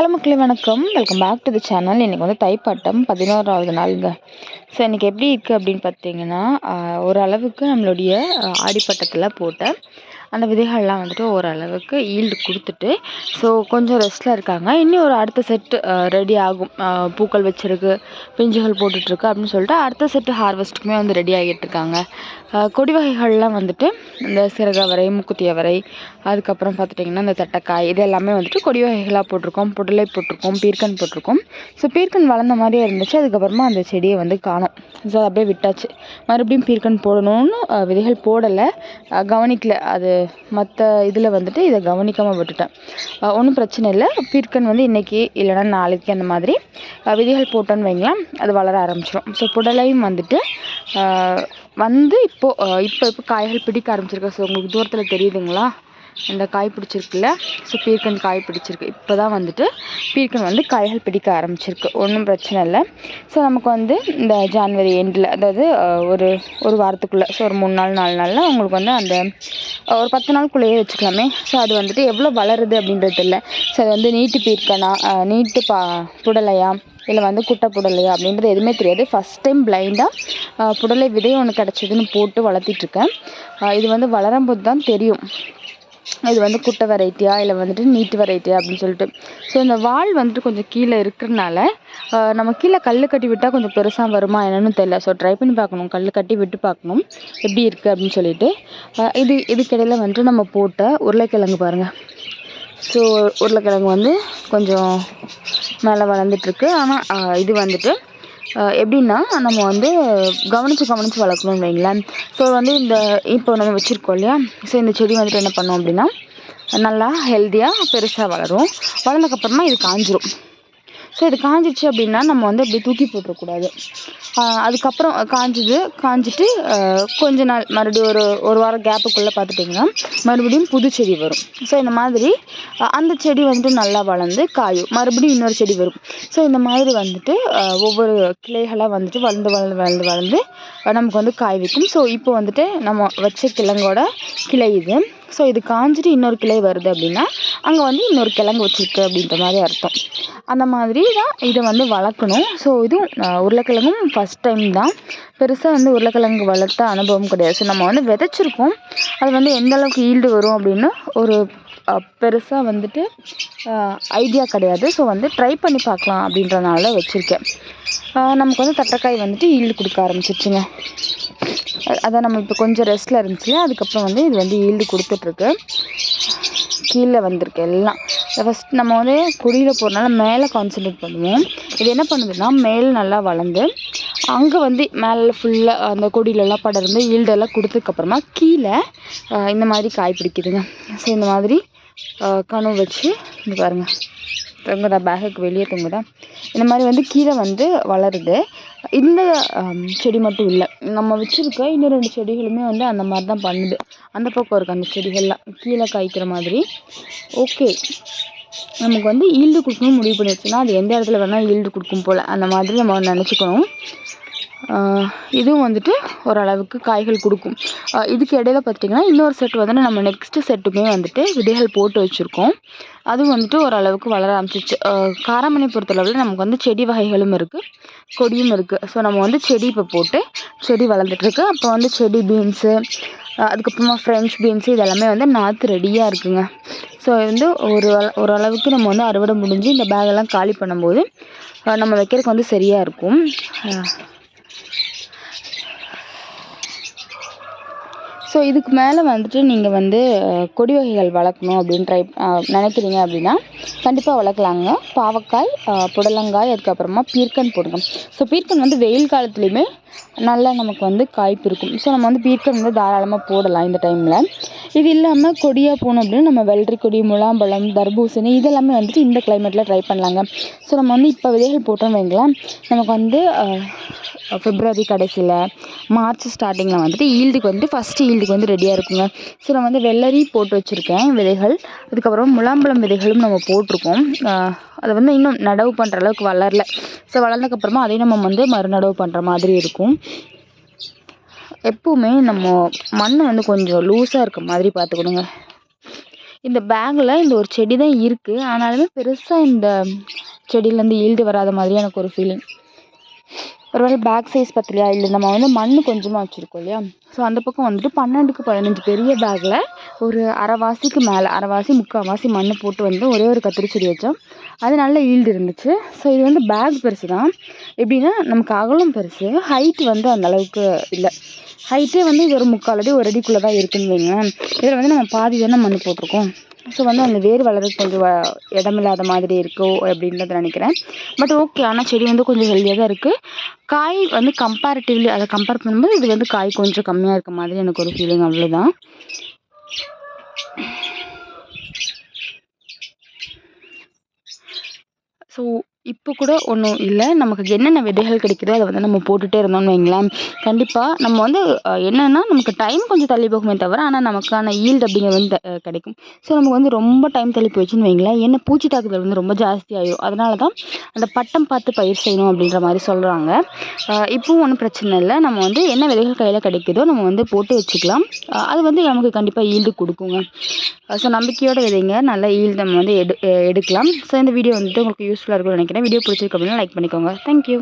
Hello மக்களே வணக்கம். Welcome back to the channel இன்றைக்கி வந்து தைப்பட்டம் பதினோராவது நாளுங்க. ஸோ இன்றைக்கி எப்படி இருக்குது அப்படின்னு பார்த்தீங்கன்னா ஓரளவுக்கு நம்மளுடைய ஆடிப்பட்டத்தில் போட்ட அந்த விதைகள்லாம் வந்துட்டு ஓரளவுக்கு ஈல்டு கொடுத்துட்டு ஸோ கொஞ்சம் ரெஸ்ட்டில் இருக்காங்க. இன்னும் ஒரு அடுத்த செட்டு ரெடி ஆகும். பூக்கள் வச்சிருக்கு பிஞ்சுகள் போட்டுட்ருக்கு அப்படின்னு சொல்லிட்டு அடுத்த செட்டு ஹார்வெஸ்ட்டுக்குமே வந்து ரெடி ஆகிட்டுருக்காங்க கொடி வகைகள்லாம் வந்துட்டு இந்த சிறகவரை முக்குத்தி அவரை அதுக்கப்புறம் பார்த்துட்டிங்கன்னா இந்த தட்டைக்காய் இது எல்லாமே வந்துட்டு கொடி வகைகளாக போட்டிருக்கோம். புடலை போட்டிருக்கோம் பீர்க்கன் போட்டிருக்கோம். ஸோ பீர்க்கன் வளர்ந்த மாதிரியே இருந்துச்சு. அதுக்கப்புறமா அந்த செடியை வந்து காணும். ஸோ அப்படியே விட்டாச்சு. மறுபடியும் பீர்க்கன் போடணும்னு விதைகள் போடலை. கவனிக்கல. அது மற்ற இதில் வந்துட்டு இதை கவனிக்காமல் விட்டுட்டேன். ஒன்றும் பிரச்சனை இல்லை. பீர்க்கன் வந்து இன்றைக்கி இல்லைனா நாளைக்கு அந்த மாதிரி விதைகள் போட்டோன்னு வைங்களேன் அது வளர ஆரம்பிச்சிடும் ஸோ புடலையும் வந்துட்டு வந்து இப்போது இப்போ இப்போ காய்கள் பிடிக்க ஆரம்பிச்சிருக்கு. ஸோ உங்களுக்கு தூரத்தில் தெரியுதுங்களா? இந்த காய் பிடிச்சிருக்குல்ல? ஸோ பீர்க்கன் காய் பிடிச்சிருக்கு. இப்போ தான் வந்துட்டு பீர்க்கன் வந்து காய்கள் பிடிக்க ஆரம்பிச்சிருக்கு. ஒன்றும் பிரச்சனை இல்லை. ஸோ நமக்கு வந்து இந்த ஜான்வரி எண்டில் அதாவது ஒரு ஒரு வாரத்துக்குள்ளே ஸோ ஒரு மூணு நாள் நாலு நாளில் உங்களுக்கு வந்து அந்த ஒரு பத்து நாளுக்குள்ளேயே வச்சுக்கலாமே. ஸோ அது வந்துட்டு எவ்வளோ வளருது அப்படின்றது இல்லை ஸோ அது வந்து நீட்டு பீர்க்கனா நீட்டு பா புடலையா? இல்லை வந்து குட்டை புடலையா? அப்படின்றது எதுவுமே தெரியாது. ஃபஸ்ட் டைம் பிளைண்டாக புடலை விதை ஒன்று கிடச்சிதுன்னு போட்டு வளர்த்திட்ருக்கேன் இது வந்து வளரும்போது தான் தெரியும். இது வந்து குட்டை வெரைட்டியா இல்லை வந்துட்டு நீட்டு வெரைட்டியா அப்படின்னு சொல்லிட்டு. ஸோ இந்த வால் வந்துட்டு கொஞ்சம் கீழே இருக்கிறனால நம்ம கீழே கல் கட்டி விட்டால் கொஞ்சம் பெருசாக வருமா என்னன்னு தெரியல. ஸோ ட்ரை பண்ணி பார்க்கணும். கல் கட்டி விட்டு பார்க்கணும். எப்படி இருக்குது அப்படின்னு சொல்லிட்டு. இது இதுக்கிடையில் வந்துட்டு நம்ம போட்ட உருளைக்கிழங்கு பாருங்கள் ஸோ உருளைக்கிழங்கு வந்து கொஞ்சம் மேலே வளர்ந்துட்டுருக்கு ஆனால் இது வந்துட்டு எப்படின்னா நம்ம வந்து கவனித்து கவனித்து வளர்க்கணும்னு வைங்களேன் ஸோ வந்து இந்த இப்போ நம்ம வச்சுருக்கோம் இல்லையா? ஸோ இந்த செடி வந்துட்டு என்ன பண்ணோம் அப்படின்னா நல்லா ஹெல்த்தியாக பெருசாக வளரும். வளர்ந்ததுக்கப்புறமா இது காஞ்சிரும். ஸோ இது காஞ்சிடுச்சு அப்படின்னா நம்ம வந்து அப்படி தூக்கி போட்டுறக்கூடாது. அதுக்கப்புறம் காஞ்சிது. காஞ்சிட்டு கொஞ்ச நாள் மறுபடியும் ஒரு ஒரு வாரம் கேப்புக்குள்ளே பார்த்துட்டிங்கன்னா மறுபடியும் புது செடி வரும். ஸோ இந்த மாதிரி அந்த செடி வந்துட்டு நல்லா வளர்ந்து காயும். மறுபடியும் இன்னொரு செடி வரும். ஸோ இந்த மாதிரி வந்துட்டு ஒவ்வொரு கிளைகளாக வந்துட்டு வளர்ந்து வளர்ந்து வளர்ந்து வளர்ந்து நமக்கு வந்து காய் வைக்கும். ஸோ இப்போ வந்துட்டு நம்ம வச்ச கிழங்கோட கிளை இது. ஸோ இது காஞ்சிட்டு இன்னொரு கிளை வருது அப்படின்னா அங்கே வந்து இன்னொரு கிழங்கு வச்சுருக்கு அப்படின்ற மாதிரி அர்த்தம். அந்த மாதிரி தான் இதை வந்து வளர்க்கணும். ஸோ இதுவும் உருளைக்கிழங்கும் ஃபஸ்ட் டைம் தான். பெருசாக வந்து உருளைக்கிழங்கு வளர்த்த அனுபவம் கிடையாது. ஸோ நம்ம வந்து விதைச்சிருக்கோம் அது வந்து எந்த அளவுக்கு ஈல்டு வரும் அப்படின்னு ஒரு பெருசாக வந்துட்டு ஐடியா கிடையாது. ஸோ வந்து ட்ரை பண்ணி பார்க்கலாம் அப்படின்றனால வச்சுருக்கேன். நமக்கு வந்து தட்டைக்காய் வந்துட்டு ஈல்டு கொடுக்க ஆரம்பிச்சிருச்சுங்க. அதான் நம்ம இப்போ கொஞ்சம் ரெஸ்ட்டில் இருந்துச்சு அதுக்கப்புறம் வந்து இது வந்து ஈல்டு கொடுத்துட்ருக்கு. கீழே வந்திருக்கு எல்லாம். ஃபஸ்ட் நம்ம வந்து குடியில் போகிறனால மேலே கான்சன்ட்ரேட் பண்ணுவோம். இது என்ன பண்ணுதுன்னா மேல் நல்லா வளர்ந்து அங்கே வந்து மேலே ஃபுல்லாக அந்த கொடியிலலாம் படர்ந்து ஈல்டெல்லாம் கொடுத்ததுக்கப்புறமா கீழே இந்த மாதிரி காய் பிடிக்குதுங்க. ஸோ இந்த மாதிரி கனவு வச்சு இங்கே பாருங்கள் தொங்குதா பேகுக்கு வெளியே தொங்குதா இந்த மாதிரி வந்து கீழே வந்து வளருது. இந்த செடி மட்டும் இல்லை. நம்ம வச்சுருக்க இன்னும் ரெண்டு செடிகளுமே வந்து அந்த மாதிரி தான் பண்ணுது. அந்த பக்கம் இருக்குது அந்த செடிகள்லாம் கீழே காய்க்கிற மாதிரி. ஓகே. நமக்கு வந்து ஈல்டு கொடுக்கணும்னு முடிவு பண்ணிடுச்சுன்னா அது எந்த இடத்துல வேணால் ஈல்டு கொடுக்கும் போல். அந்த மாதிரி நம்ம நினச்சிக்கணும். இதுவும் வந்துட்டு ஓரளவுக்கு காய்கள் கொடுக்கும். இதுக்கு இடையில பார்த்திங்கன்னா இன்னொரு செட் வந்து நம்ம நெக்ஸ்ட்டு செட்டுமே வந்துட்டு விதைகள் போட்டு வச்சுருக்கோம். அதுவும் வந்துட்டு ஓரளவுக்கு வளர ஆரம்பிச்சிச்சு. காராமணி பொறுத்தளவில் நமக்கு வந்து செடி வகைகளும் இருக்குது கொடியும் இருக்குது ஸோ நம்ம வந்து செடி இப்போ போட்டு செடி வளர்ந்துட்டுருக்கு அப்போ வந்து செடி பீன்ஸு அதுக்கப்புறமா ஃப்ரெஞ்ச் பீன்ஸு இதெல்லாமே வந்து நாற்று ரெடியாக இருக்குங்க. ஸோ வந்து ஒரு ஓரளவுக்கு நம்ம வந்து அறுவடை முடிஞ்சு இந்த பேகெல்லாம் காலி பண்ணும்போது நம்ம வைக்கிறதுக்கு வந்து சரியாக இருக்கும். ஸோ இதுக்கு மேலே வந்துட்டு நீங்கள் வந்து கொடி வகைகள் வளர்க்கணும் அப்படின்னு ட்ரை நினைக்கிறீங்க அப்படின்னா கண்டிப்பாக வளர்க்கலாங்க. பாவக்காய் புடலங்காய் அதுக்கப்புறமா பீர்க்கன் போடுங்க. ஸோ பீர்க்கன் வந்து வெயில் காலத்துலேயுமே நல்லா நமக்கு வந்து காய்ப்பு இருக்கும். ஸோ நம்ம வந்து பீர்க்கன் வந்து தாராளமாக போடலாம் இந்த டைமில் இது இல்லாமல் கொடியாக போகணும் அப்படின்னா நம்ம வெள்ளரி கொடி முலாம்பழம் தர்பூசணி இதெல்லாமே வந்துட்டு இந்த கிளைமேட்டில் ட்ரை பண்ணலாங்க. ஸோ நம்ம வந்து இப்போ விதைகள் போட்டோம் வைங்களேன் நமக்கு வந்து ஃபிப்ரவரி கடைசியில் மார்ச் ஸ்டார்டிங்கில் வந்துட்டு ஈல்டுக்கு வந்து ஃபஸ்ட்டு ஈல்டுக்கு வந்து ரெடியாக இருக்குங்க. ஸோ நான் வந்து வெள்ளரி போட்டு வச்சுருக்கேன் விதைகள். அதுக்கப்புறம் முலாம்பழம் விதைகளும் நம்ம போட்டிருக்கோம். அதை வந்து இன்னும் நடவு பண்ணுற அளவுக்கு வளரல. ஸோ வளர்ந்ததுக்கப்புறமா அதையும் நம்ம வந்து மறுநடவு பண்ணுற மாதிரி இருக்கும். எப்போவுமே நம்ம மண்ணை வந்து கொஞ்சம் லூஸாக இருக்க மாதிரி பார்த்துக்கணுங்க. இந்த பேக்கில் இந்த ஒரு செடி தான் இருக்குது ஆனாலுமே பெருசாக இந்த செடியிலேருந்து ஈல்டு வராத மாதிரி எனக்கு ஒரு ஃபீலிங் ஒருவேளை பேக் சைஸ் பத்தலையா இல்லை நம்ம வந்து மண் கொஞ்சமாக வச்சுருக்கோம் இல்லையா? ஸோ அந்த பக்கம் வந்துட்டு பன்னெண்டுக்கு பதினஞ்சு பெரிய பேக்கில் ஒரு அரைவாசிக்கு மேலே அரைவாசி முக்கால்வாசி மண் போட்டு வந்து ஒரே ஒரு கத்திரி செடி வச்சோம். அது நல்ல ஈல்டு இருந்துச்சு. ஸோ இது வந்து பேக் பெருசு தான் எப்படின்னா நமக்கு அகலம் பெருசு. ஹைட் வந்து அந்த அளவுக்கு இல்லை. ஹைட்டே வந்து இது ஒரு முக்கால் அடி ஒரு அடிக்குள்ளே தான் இருக்குன்னு வைங்களேன் இதில் வந்து நம்ம பாதி தானே மண் போட்டிருக்கோம். ஸோ வந்து அந்த வேர் வளர்றதுக்கு கொஞ்சம் வ- இடமில்லாத மாதிரி இருக்கோ அப்படின்றத நினைக்கிறேன். பட் ஓகே ஆனால் செடி வந்து கொஞ்சம் ஹெல்த்தியாக தான் இருக்குது காய் வந்து கம்பேரிட்டிவ்லி அதை கம்பேர் பண்ணும்போது இது வந்து காய் கொஞ்சம் கம்மியாக இருக்க மாதிரி எனக்கு ஒரு ஃபீலிங் அவ்வளோதான் ஸோ இப்போ கூட ஒன்றும் இல்லை. நமக்கு என்னென்ன விதைகள் கிடைக்குதோ அதை வந்து நம்ம போட்டுகிட்டே இருந்தோம்னு வைங்களேன். கண்டிப்பாக நம்ம வந்து என்னென்னா நமக்கு டைம் கொஞ்சம் தள்ளி போகுமே தவிர ஆனால் நமக்கான ஈல்டு அப்படிங்கிறது வந்து கிடைக்கும். ஸோ நமக்கு வந்து ரொம்ப டைம் தள்ளி போயிடுச்சுன்னு வைங்களேன். என்ன பூச்சி தாக்குதல் வந்து ரொம்ப ஜாஸ்தியாகிடும் அதனால தான் அந்த பட்டம் பார்த்து பயிர் செய்யணும் அப்படின்ற மாதிரி சொல்கிறாங்க இப்போவும் ஒன்றும் பிரச்சனை இல்லை. நம்ம வந்து என்ன விதைகள் கையில் கிடைக்குதோ நம்ம வந்து போட்டு வச்சுக்கலாம். அது வந்து நமக்கு கண்டிப்பாக ஈல்டு கொடுக்குங்க. ஸோ நம்பிக்கையோடு விதைங்க நல்ல ஈல்டு நம்ம வந்து எடு எடுக்கலாம். ஸோ இந்த வீடியோ வந்துட்டு உங்களுக்கு யூஸ்ஃபுல்லாக இருக்கும்னு நினைக்கிறேன் வீடியோ பிடிச்சிருக்கு அப்படின்னா லைக் பண்ணிக்கோங்க. தேங்க்யூ